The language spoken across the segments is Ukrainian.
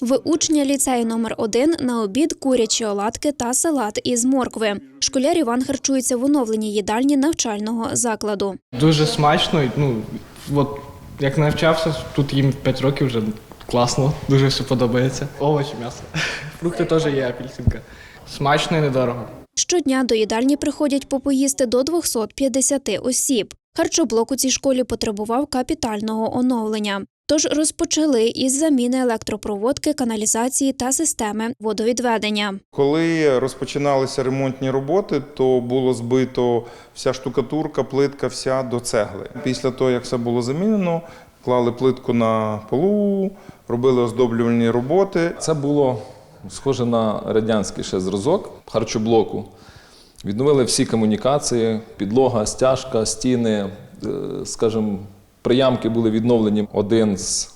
В учня ліцею номер 1 на обід курячі оладки та салат із моркви. Школяр Іван харчується в оновленій їдальні навчального закладу. Дуже смачно. Ну, от як навчався, тут їм 5 років вже класно, дуже все подобається. Овочі, м'ясо. Фрукти теж є, апельсинка. Смачно і недорого. Щодня до їдальні приходять попоїсти до 250 осіб. Харчоблок у цій школі потребував капітального оновлення. Тож розпочали із заміни електропроводки, каналізації та системи водовідведення. Коли розпочиналися ремонтні роботи, то було збито вся штукатурка, плитка, вся до цегли. Після того, як все було замінено, клали плитку на полу, робили оздоблювальні роботи. Це було схоже на радянський ще зразок харчоблоку. Відновили всі комунікації, підлога, стяжка, стіни, е, скажімо, приямки були відновлені. Один з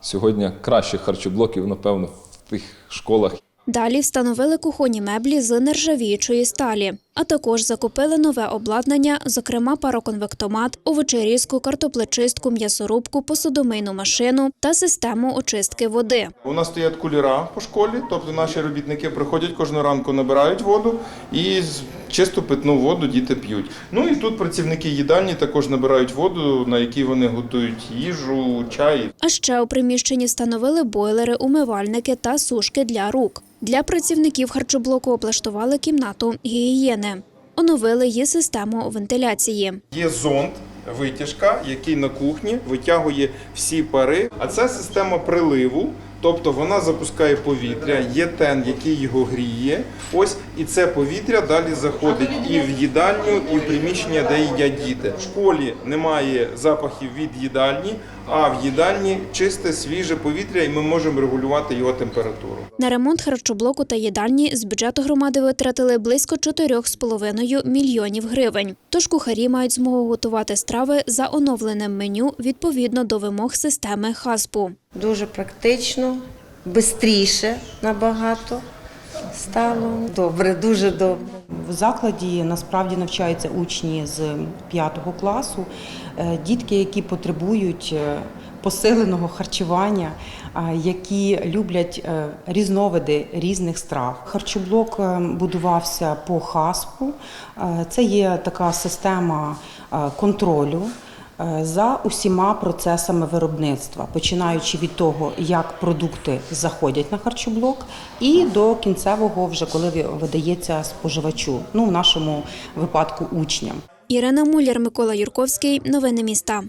сьогодні кращих харчоблоків, напевно, в тих школах. Далі встановили кухонні меблі з нержавіючої сталі, а також закупили нове обладнання, зокрема пароконвектомат, овочерізку, картоплечистку, м'ясорубку, посудомийну машину та систему очистки води. У нас стоять кулера по школі, тобто наші робітники приходять кожного ранку, набирають воду і чисту питну воду діти п'ють. Ну і тут працівники їдальні також набирають воду, на якій вони готують їжу, чай. А ще у приміщенні встановили бойлери, умивальники та сушки для рук. Для працівників харчоблоку облаштували кімнату гігієни. Оновили її систему вентиляції. Є зонд, витяжка, який на кухні витягує всі пари. А це система приливу, тобто вона запускає повітря, є тен, який його гріє. Ось і це повітря далі заходить і в їдальню, і в приміщення, де їдять діти. В школі немає запахів від їдальні, а в їдальні чисте свіже повітря, і ми можемо регулювати його температуру. На ремонт харчоблоку та їдальні з бюджету громади витратили близько 4,5 мільйонів гривень. Тож кухарі мають змогу готувати страви за оновленим меню відповідно до вимог системи ХАСПу. Дуже практично, швидше набагато стало. Добре, дуже добре. В закладі насправді навчаються учні з 5 класу, е, дітки, які потребують е, посиленого харчування, які люблять е, різновиди різних страв. Харчоблок е, будувався по ХАСПу. Е, Це є така система е, контролю. Е, За усіма процесами виробництва, починаючи від того, як продукти заходять на харчоблок, і до кінцевого, вже коли ви- видається споживачу, ну в нашому випадку учням. Ірина Муляр, Микола Юрковський. Новини міста.